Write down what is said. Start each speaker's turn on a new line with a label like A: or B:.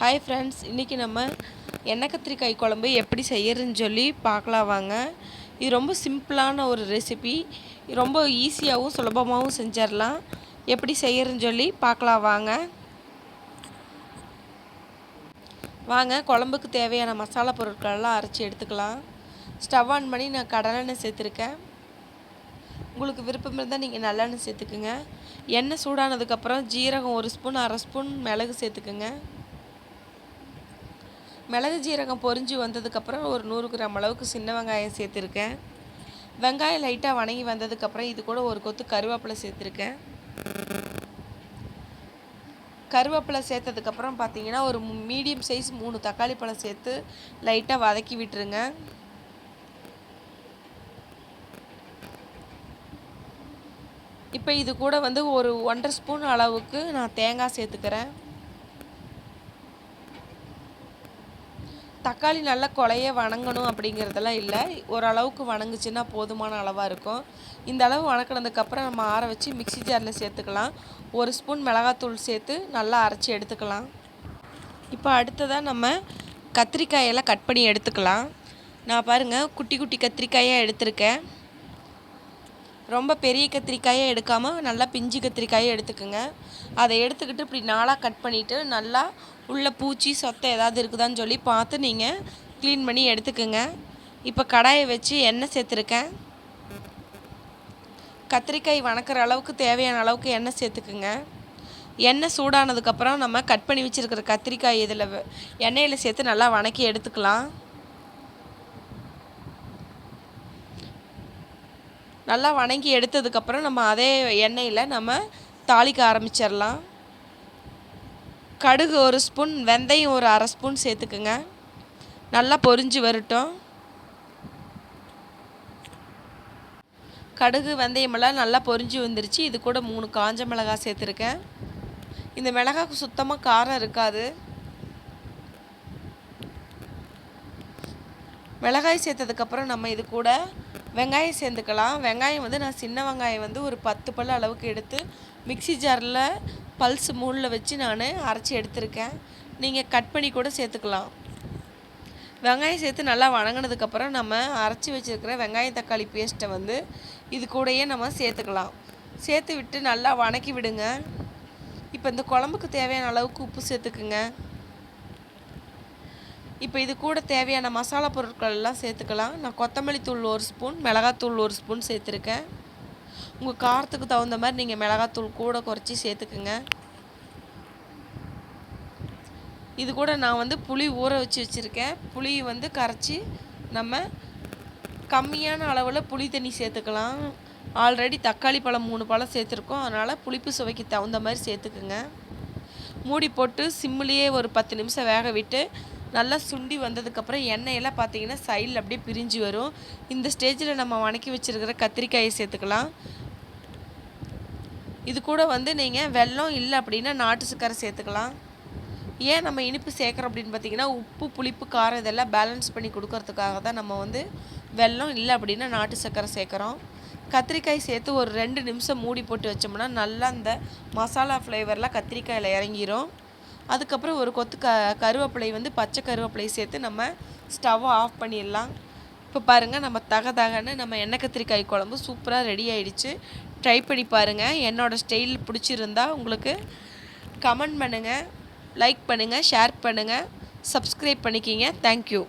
A: Hi friends இன்றைக்கி நம்ம எண்ணெய் கத்திரிக்காய் குழம்பு எப்படி செய்யறதுன்னு சொல்லி பார்க்கலாம் வாங்க. இது ரொம்ப சிம்பிளான ஒரு ரெசிபி ரொம்ப ஈஸியாகவும் சுலபமாகவும் செஞ்சிடலாம். எப்படி செய்யறதுன்னு சொல்லி பார்க்கலாம் வாங்க. வாங்க குழம்புக்கு தேவையான மசாலா பொருட்களெல்லாம் அரைச்சி எடுத்துக்கலாம். ஸ்டவ் ஆன் பண்ணி நான் கடலெண்ணெய் சேர்த்துருக்கேன். உங்களுக்கு விருப்பம் இருந்தால் நீங்கள் நல்லெண்ணெய் சேர்த்துக்குங்க. எண்ணெய் சூடானதுக்கப்புறம் ஜீரகம் ஒரு ஸ்பூன் அரை ஸ்பூன் மிளகு சேர்த்துக்குங்க. மிளகு ஜீரகம் பொரிஞ்சு வந்ததுக்கப்புறம் ஒரு நூறு கிராம் அளவுக்கு சின்ன வெங்காயம் சேர்த்துருக்கேன். வெங்காயம் லைட்டாக வணங்கி வந்ததுக்கப்புறம் இது கூட ஒரு கொத்து கருவேப்பிலை சேர்த்துருக்கேன். கருவேப்பிலை சேர்த்ததுக்கப்புறம் பார்த்தீங்கன்னா ஒரு மீடியம் சைஸ் மூணு தக்காளி பழம் சேர்த்து லைட்டாக வதக்கி விட்டுருங்க. இப்போ இது கூட வந்து ஒரு ஒன்றரை ஸ்பூன் அளவுக்கு நான் தேங்காய் சேர்த்துக்கிறேன். தக்காளி நல்லா கொலைய வணங்கணும் அப்படிங்கிறதெல்லாம் இல்லை. ஓரளவுக்கு வணங்குச்சுன்னா போதுமான அளவாக இருக்கும். இந்த அளவு வணக்கினதுக்கப்புறம் நம்ம ஆற வச்சு மிக்சி ஜாரில் சேர்த்துக்கலாம். ஒரு ஸ்பூன் மிளகாத்தூள் சேர்த்து நல்லா அரைச்சி எடுத்துக்கலாம். இப்போ அடுத்ததாக நம்ம கத்திரிக்காயெல்லாம் கட் பண்ணி எடுத்துக்கலாம். நான் பாருங்கள் குட்டி குட்டி கத்திரிக்காயாக எடுத்திருக்கேன். ரொம்ப பெரிய கத்திரிக்காயை எடுக்காமல் நல்லா பிஞ்சு கத்திரிக்காயை எடுத்துக்கோங்க. அதை எடுத்துக்கிட்டு இப்படி நாளாக கட் பண்ணிவிட்டு நல்லா உள்ளே பூச்சி சொத்தை ஏதாவது இருக்குதான்னு சொல்லி பார்த்து நீங்கள் க்ளீன் பண்ணி எடுத்துக்கோங்க. இப்போ கடாயை வச்சு எண்ணெய் சேர்த்துருக்கேன். கத்திரிக்காய் வணக்கிற அளவுக்கு தேவையான அளவுக்கு எண்ணெய் சேர்த்துக்குங்க. எண்ணெய் சூடானதுக்கப்புறம் நம்ம கட் பண்ணி வச்சுருக்கிற கத்திரிக்காய் இதில் எண்ணெயில் சேர்த்து நல்லா வணக்கி எடுத்துக்கலாம். நல்லா வணங்கி எடுத்ததுக்கப்புறம் நம்ம அதே எண்ணெயில் நம்ம தாளிக்க ஆரம்பிச்சிடலாம். கடுகு ஒரு ஸ்பூன் வெந்தயம் ஒரு அரை ஸ்பூன் சேர்த்துக்குங்க. நல்லா பொரிஞ்சு வரட்டும். கடுகு வெந்தயமெல்லாம் நல்லா பொரிஞ்சு வந்துருச்சு. இது கூட மூணு காஞ்ச மிளகாய் சேர்த்துருக்கேன். இந்த மிளகாக்கு சுத்தமாக காரம் இருக்காது. மிளகாய் சேர்த்ததுக்கப்புறம் நம்ம இது கூட வெங்காயம் சேர்த்துக்கலாம் வெங்காயம் வந்து நான் சின்ன வெங்காயம் வந்து ஒரு பத்து பல் அளவுக்கு எடுத்து மிக்சி ஜாரில் பல்ஸ் மூணில் வச்சு நான் அரைச்சி எடுத்திருக்கேன். நீங்கள் கட் பண்ணி கூட சேர்த்துக்கலாம். வெங்காயம் சேர்த்து நல்லா வணங்கினதுக்கப்புறம் நம்ம அரைச்சி வச்சுருக்கிற வெங்காயம் தக்காளி பேஸ்ட்டை வந்து இது கூடயே நம்ம சேர்த்துக்கலாம். சேர்த்து விட்டு நல்லா வணக்கி விடுங்க. இப்போ இந்த குழம்புக்கு தேவையான அளவுக்கு உப்பு சேர்த்துக்குங்க. இப்போ இது கூட தேவையான மசாலா பொருட்கள் எல்லாம் சேர்த்துக்கலாம். நான் கொத்தமல்லி தூள் ஒரு ஸ்பூன் மிளகாத்தூள் ஒரு ஸ்பூன் சேர்த்துருக்கேன். உங்கள் காரத்துக்கு தகுந்த மாதிரி நீங்கள் மிளகாத்தூள் கூட குறைச்சி சேர்த்துக்குங்க. இது கூட நான் வந்து புளி ஊற வச்சு வச்சுருக்கேன். புளி வந்து கரைச்சி நம்ம கம்மியான அளவில் புளி தண்ணி சேர்த்துக்கலாம். ஆல்ரெடி தக்காளி பழம் மூணு பழம் சேர்த்துருக்கோம். அதனால் புளிப்பு சுவைக்கு தகுந்த மாதிரி சேர்த்துக்குங்க. மூடி போட்டு சிம்மிலேயே ஒரு பத்து நிமிஷம் வேக விட்டு நல்லா சுண்டி வந்ததுக்கப்புறம் எண்ணெயெல்லாம் பார்த்தீங்கன்னா சைடில் அப்படியே பிரிஞ்சு வரும். இந்த ஸ்டேஜில் நம்ம வணக்கி வச்சுருக்கிற கத்திரிக்காயை சேர்த்துக்கலாம். இது கூட வந்து நீங்கள் வெல்லம் இல்லை அப்படின்னா நாட்டு சக்கரை சேர்த்துக்கலாம். ஏன் நம்ம இனிப்பு சேர்க்குறோம் அப்படின்னு பார்த்தீங்கன்னா உப்பு புளிப்பு காரம் இதெல்லாம் பேலன்ஸ் பண்ணி கொடுக்கறதுக்காக தான் நம்ம வந்து வெல்லம் இல்லை அப்படின்னா நாட்டு சக்கரை சேர்க்குறோம். கத்திரிக்காய் சேர்த்து ஒரு ரெண்டு நிமிஷம் மூடி போட்டு வச்சோம்னா நல்லா அந்த மசாலா ஃப்ளேவர்லாம் கத்திரிக்காயில் இறங்கிரும். அதுக்கப்புறம் ஒரு கொத்து க கருவேப்பிலை வந்து பச்சை கருவேப்பிலை சேர்த்து நம்ம ஸ்டவ்வை ஆஃப் பண்ணிடலாம். இப்போ பாருங்கள் நம்ம தக தகன்னு நம்ம எண்ணெய் கத்திரிக்காய் குழம்பு சூப்பராக ரெடி ஆகிடுச்சு ட்ரை பண்ணி பாருங்கள் என்னோடய ஸ்டைல் பிடிச்சிருந்தா உங்களுக்கு கமெண்ட் பண்ணுங்கள் லைக் பண்ணுங்கள் ஷேர் பண்ணுங்கள் சப்ஸ்கிரைப் பண்ணிக்கிங்க. தேங்க்யூ